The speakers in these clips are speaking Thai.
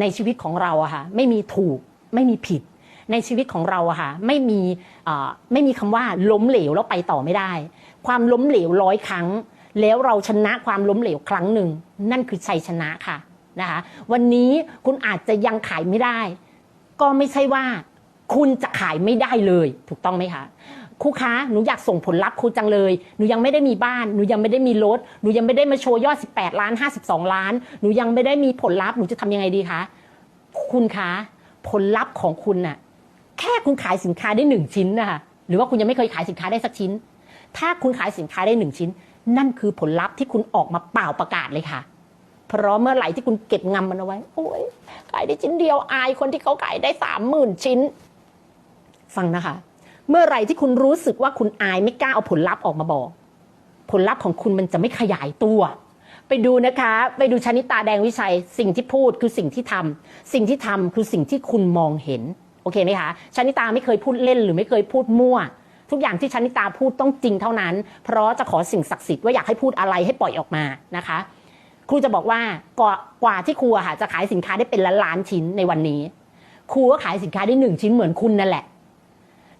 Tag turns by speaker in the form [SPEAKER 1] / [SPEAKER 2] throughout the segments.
[SPEAKER 1] ในชีวิตของเราอะค่ะไม่มีถูกไม่มีผิด ในชีวิตของเราอะค่ะไม่มีไม่มีคำว่าล้มเหลวแล้วไปต่อไม่ได้ ความล้มเหลวร้อยครั้ง แล้วเราชนะความล้มเหลวครั้งหนึ่ง นั่นคือชัยชนะค่ะนะคะวันนี้คุณอาจจะยังขายไม่ได้ ก็ไม่ใช่ว่าคุณจะขายไม่ได้เลย ถูกต้องไหมคะ ครูคะหนูอยากส่งผลลัพธ์ครูจังเลยหนูยังไม่ได้มีบ้านหนูยังไม่ได้มีรถหนูยังไม่ได้มาโชว์ยอด 18 ล้าน 52 ล้าน หนูยังไม่ได้มีผลลัพธ์หนูจะทำยังไงดีคะคุณคะผลลัพธ์ของคุณน่ะแค่คุณขายสินค้าได้หนึ่งชิ้นนะคะหรือว่าคุณยังไม่เคยขายสินค้าได้สักชิ้น ถ้าคุณขายสินค้าได้หนึ่งชิ้น นั่นคือผลลัพธ์ที่คุณออกมาเป่าประกาศเลยค่ะเพราะเมื่อไหร่ที่คุณเก็บงำมันเอาไว้โอ้ยขายได้ชิ้นเดียวอายคนที่เขาขายได้สามหมื่นชิ้น ฟังนะคะ เมื่อไหร่ที่คุณรู้สึกว่าคุณอายไม่กล้าเอาผลลัพธ์ออกมาบอก ผลลัพธ์ของคุณมันจะไม่ขยายตัว ไปดูนะคะ ไปดูชนิตาแดงวิชัย สิ่งที่พูดคือสิ่งที่ทำสิ่งที่ทำคือสิ่งที่คุณมองเห็นโอเคไหมคะชนิตาไม่เคยพูดเล่นหรือไม่เคยพูดมั่ว ทุกอย่างที่ชนิตาพูดต้องจริงเท่านั้น เพราะจะขอสิ่งศักดิ์สิทธิ์ว่าอยากให้พูดอะไรให้ปล่อยออกมานะคะครูจะบอกว่ากว่าที่ครูค่ะจะขายสินค้าได้เป็นล้านล้านชิ้นในวันนี้ ครูก็ขายสินค้าได้หนึ่งชิ้นเหมือนคุณนั่นแหละ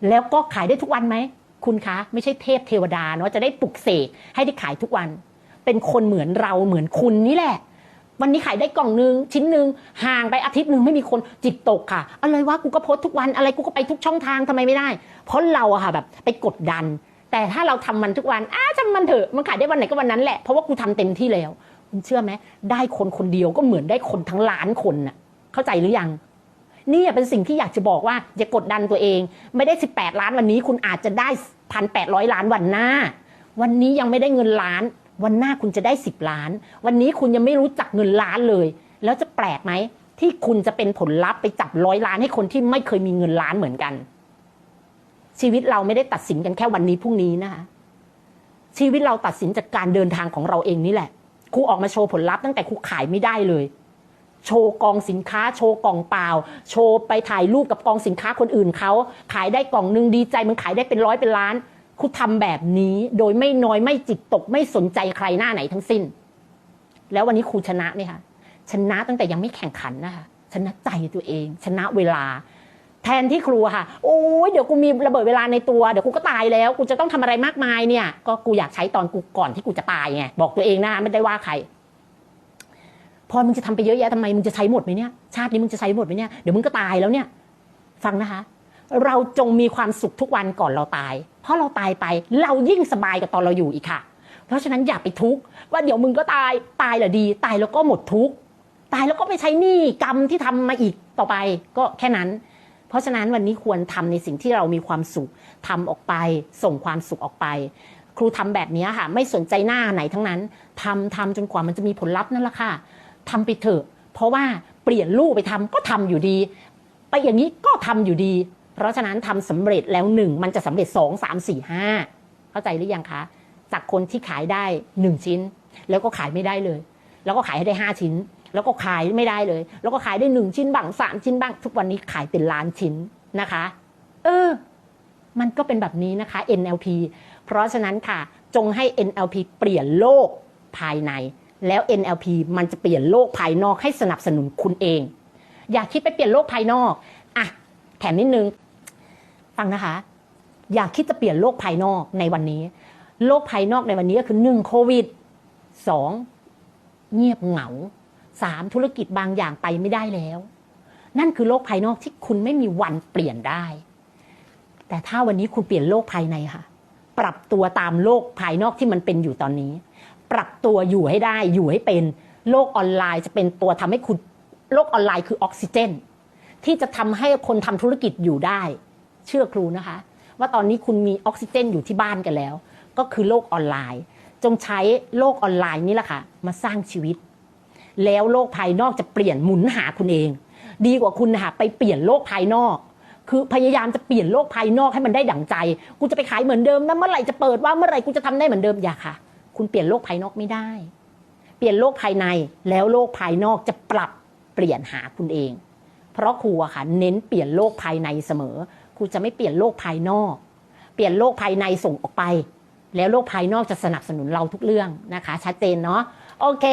[SPEAKER 1] แล้วก็ขายได้ทุกวันไหม คุณคะ ไม่ใช่เทพเทวดาเนาะจะได้ปลุกเสกให้ได้ขายทุกวัน เป็นคนเหมือนเราเหมือนคุณนี่แหละ วันนี้ขายได้กล่องหนึ่งชิ้นหนึ่งห่างไปอาทิตย์หนึ่งไม่มีคนจิตตกค่ะ อะไรวะกูก็โพสทุกวันอะไรกูก็ไปทุกช่องทางทำไมไม่ได้ เพราะเราอะค่ะแบบไปกดดัน แต่ถ้าเราทำมันทุกวันอ้าจำมันเถอะมันขายได้วันไหนก็วันนั้นแหละเพราะว่ากูทำเต็มที่แล้ว คุณเชื่อไหมได้คนคนเดียวก็เหมือนได้คนทั้งล้านคนน่ะเข้าใจหรือยัง นี่เป็นสิ่งที่อยากจะบอกว่าอย่ากดดันตัวเอง ไม่ได้ 18 ล้านวันนี้คุณอาจจะได้พันแปดร้อยล้านวันหน้า วันนี้ยังไม่ได้เงินล้าน วันหน้าคุณจะได้ 10 ล้าน วันนี้คุณยังไม่รู้จักเงินล้านเลย แล้วจะแปลกไหมที่คุณจะเป็นผลลัพธ์ไปจับร้อยล้านให้คนที่ไม่เคยมีเงินล้านเหมือนกัน ชีวิตเราไม่ได้ตัดสินกันแค่วันนี้พรุ่งนี้นะคะชีวิตเราตัดสินจากการเดินทางของเราเองนี่แหละครูออกมาโชว์ผลลัพธ์ตั้งแต่ครูขายไม่ได้เลย โชว์กองสินค้าโชว์กล่องเปล่า โชว์ไปถ่ายรูปกับกองสินค้าคนอื่นเขาขายได้กล่องหนึ่งดีใจมันขายได้เป็นร้อยเป็นล้านครูทำแบบนี้โดยไม่น้อยไม่จิตตกไม่สนใจใครหน้าไหนทั้งสิ้น แล้ววันนี้ครูชนะไหมคะชนะตั้งแต่ยังไม่แข่งขันนะคะชนะใจตัวเอง ชนะเวลา แทนที่ครูค่ะ โอ้ยเดี๋ยวกูมีระเบิดเวลาในตัวเดี๋ยวกูก็ตายแล้วกูจะต้องทำอะไรมากมายเนี่ย ก็กูอยากใช้ตอนกูก่อนที่กูจะตายไงบอกตัวเองนะไม่ได้ว่าใคร พอมึงจะทำไปเยอะแยะทำไมมึงจะใช้หมดไหมเนี่ยชาตินี้มึงจะใช้หมดไหมเนี่ยเดี๋ยวมึงก็ตายแล้วเนี่ย ฟังนะคะ เราจงมีความสุขทุกวันก่อนเราตาย เพราะเราตายไปเรายิ่งสบายกว่าตอนเราอยู่อีกค่ะ เพราะฉะนั้นอย่าไปทุกข์ว่าเดี๋ยวมึงก็ตายตายแหละดี ตายแล้วก็หมดทุกข์ตายแล้วก็ไปใช้หนี้กรรมที่ทำมาอีกต่อไปก็แค่นั้น เพราะฉะนั้นวันนี้ควรทำในสิ่งที่เรามีความสุขทำออกไป ส่งความสุขออกไป ครูทำแบบนี้ค่ะ ไม่สนใจหน้าไหนทั้งนั้นทำทำจนกว่ามันจะมีผลลัพธ์นั่นแหละค่ะ ทำไปเถอะ เพราะว่าเปลี่ยนลูกไปทำก็ทำอยู่ดี ไปอย่างนี้ก็ทำอยู่ดี เพราะฉะนั้นทำสำเร็จแล้วหนึ่งมันจะสำเร็จสองสามสี่ห้าเข้าใจหรือยังคะจากคนที่ขายได้หนึ่งชิ้น แล้วก็ขายไม่ได้เลย แล้วก็ขายให้ได้ห้าชิ้น แล้วก็ขายไม่ได้เลย แล้วก็ขายได้หนึ่งชิ้นบ้างสามชิ้นบ้าง ทุกวันนี้ขายเป็นล้านชิ้นนะคะ เออ มันก็เป็นแบบนี้นะคะ NLP เพราะฉะนั้นค่ะจงให้ NLP เปลี่ยนโลกภายใน แล้ว NLP มันจะเปลี่ยนโลกภายนอกให้สนับสนุนคุณเอง อย่าคิดไปเปลี่ยนโลกภายนอกอะแถมนิดนึง ฟังนะคะ อย่าคิดจะเปลี่ยนโลกภายนอกในวันนี้ โลกภายนอกในวันนี้ก็คือหนึ่งโควิดสองเงียบเหงาสามธุรกิจบางอย่างไปไม่ได้แล้ว นั่นคือโลกภายนอกที่คุณไม่มีวันเปลี่ยนได้ แต่ถ้าวันนี้คุณเปลี่ยนโลกภายในค่ะ ปรับตัวตามโลกภายนอกที่มันเป็นอยู่ตอนนี้ ปรับตัวอยู่ให้ได้อยู่ให้เป็น โลกออนไลน์จะเป็นตัวทำให้คุณโลกออนไลน์คือออกซิเจน ที่จะทำให้คนทำธุรกิจอยู่ได้ เชื่อครูนะคะ ว่าตอนนี้คุณมีออกซิเจนอยู่ที่บ้านกันแล้ว ก็คือโลกออนไลน์ จงใช้โลกออนไลน์นี่แหละค่ะมาสร้างชีวิต แล้วโลกภายนอกจะเปลี่ยนหมุนหาคุณเอง ดีกว่าคุณนะคะไปเปลี่ยนโลกภายนอกคือพยายามจะเปลี่ยนโลกภายนอกให้มันได้ดั่งใจ กูจะไปขายเหมือนเดิมนะเมื่อไหร่จะเปิดว่าเมื่อไหร่กูจะทำได้เหมือนเดิมอย่าค่ะ คุณเปลี่ยนโลกภายนอกไม่ได้ เปลี่ยนโลกภายในแล้วโลกภายนอกจะปรับเปลี่ยนหาคุณเอง เพราะครูอะค่ะเน้นเปลี่ยนโลกภายในเสมอครูจะไม่เปลี่ยนโลกภายนอก เปลี่ยนโลกภายในส่งออกไป แล้วโลกภายนอกจะสนับสนุนเราทุกเรื่องนะคะ ชัดเจนเนาะโอเค